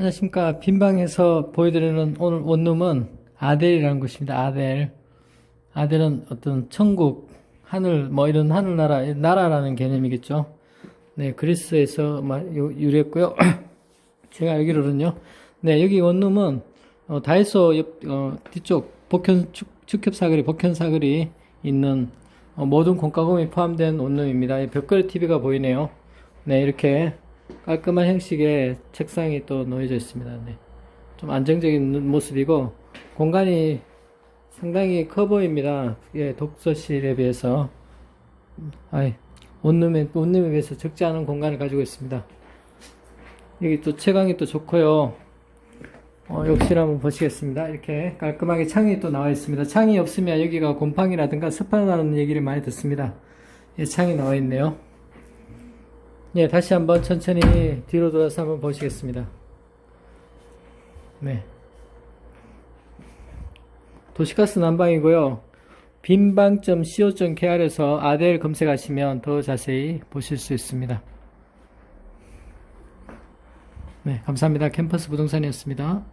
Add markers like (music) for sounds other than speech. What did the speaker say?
안녕하십니까. 빈방에서 보여드리는 오늘 원룸은 아델이라는 곳입니다. 아델. 아델은 어떤 천국, 하늘, 뭐 이런 하늘나라, 나라라는 개념이겠죠. 네, 그리스에서 유래했고요. (clears throat) 제가 알기로는요. 네, 여기 원룸은 어, 다이소 옆, 어, 뒤쪽 복현, 축, 축협 사거리, 복현 사거리 있는 어, 모든 공과금이 포함된 원룸입니다. 이 벽걸이 TV가 보이네요. 네, 이렇게 깔끔한 형식의 책상이 또 놓여져 있습니다. 네. 좀 안정적인 모습이고 공간이 상당히 커 보입니다. 예, 독서실에 비해서 아이, 원룸에 원룸에 비해서 적지 않은 공간을 가지고 있습니다. 여기 또 채광이 또 좋고요. 어, 욕실 한번 보시겠습니다. 이렇게 깔끔하게 창이 또 나와 있습니다. 창이 없으면 여기가 곰팡이라든가 습하다는 얘기를 많이 듣습니다. 예, 창이 나와 있네요. 예, 다시 한번 천천히 뒤로 돌아서 한번 보시겠습니다. 네. 도시가스 난방이고요. 빈방.co.kr에서 아델 검색하시면 더 자세히 보실 수 있습니다. 네, 감사합니다. 캠퍼스 부동산이었습니다.